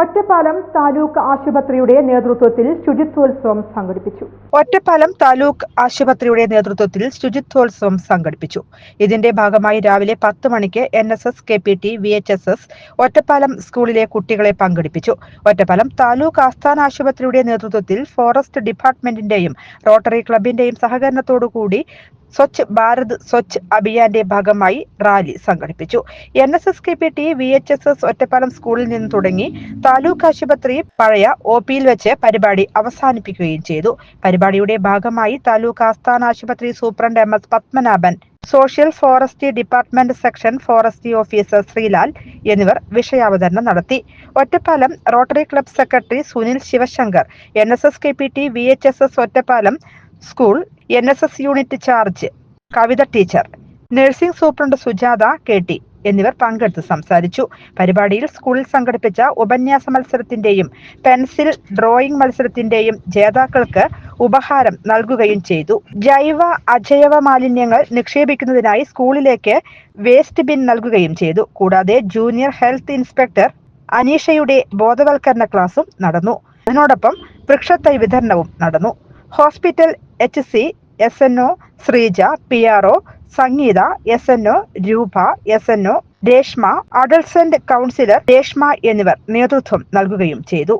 ഒറ്റപ്പാലം താലൂക്ക് ആശുപത്രിയുടെ നേതൃത്വത്തിൽ ശുചിത്വോത്സവം സംഘടിപ്പിച്ചു. ഒറ്റപ്പാലം താലൂക്ക് ആശുപത്രിയുടെ നേതൃത്വത്തിൽ ശുചിത്വോത്സവം സംഘടിപ്പിച്ചു. ഇതിന്റെ ഭാഗമായി രാവിലെ പത്ത് മണിക്ക് N S S K P T V H S S Ottapalam സ്കൂളിലെ കുട്ടികളെ പങ്കെടുപ്പിച്ചു. ഒറ്റപ്പാലം താലൂക്ക് ആസ്ഥാന ആശുപത്രിയുടെ നേതൃത്വത്തിൽ ഫോറസ്റ്റ് ഡിപ്പാർട്ട്മെന്റിന്റെയും റോട്ടറി ക്ലബിന്റെയും സഹകരണത്തോടുകൂടി സ്വച്ഛ് ഭാരത് സ്വച്ഛ് അഭിയാന്റെ ഭാഗമായി റാലി സംഘടിപ്പിച്ചു. N S S K P T V H S S Ottapalam സ്കൂളിൽ നിന്ന് തുടങ്ങി താലൂക്ക് ആശുപത്രി പഴയ ഒ പിയിൽ വെച്ച് പരിപാടി അവസാനിപ്പിക്കുകയും ചെയ്തു. പരിപാടിയുടെ ഭാഗമായി താലൂക്ക് ആസ്ഥാന ആശുപത്രി superintendent M S Padmanabhan social forestry department section forestry officer Sreelal എന്നിവർ വിഷയാവതരണം നടത്തി. Ottapalam Rotary Club secretary Sunil Sivasankar N S S K P T V H S S Ottapalam school N S S unit charge Kavitha teacher nursing superintendent Sujatha K T എന്നിവർ പങ്കെടുത്ത് സംസാരിച്ചു. പരിപാടിയിൽ സ്കൂളിൽ സംഘടിപ്പിച്ച ഉപന്യാസ മത്സരത്തിന്റെയും pencil drawing മത്സരത്തിന്റെയും ജേതാക്കൾക്ക് ഉപഹാരം നൽകുകയും ചെയ്തു. ജൈവ അജൈവ മാലിന്യങ്ങൾ നിക്ഷേപിക്കുന്നതിനായി സ്കൂളിലേക്ക് വേസ്റ്റ് ബിൻ നൽകുകയും ചെയ്തു. കൂടാതെ ജൂനിയർ ഹെൽത്ത് ഇൻസ്പെക്ടർ അനീഷയുടെ ബോധവൽക്കരണ ക്ലാസും നടന്നു. അതിനോടൊപ്പം വൃക്ഷത്തൈ വിതരണവും നടന്നു. Hospital H C S N O Sreeja P R O Sangeetha S N O Roopa S N O Reshma adolescent counsellor Reshma എന്നിവർ നേതൃത്വം നൽകുകയും ചെയ്തു.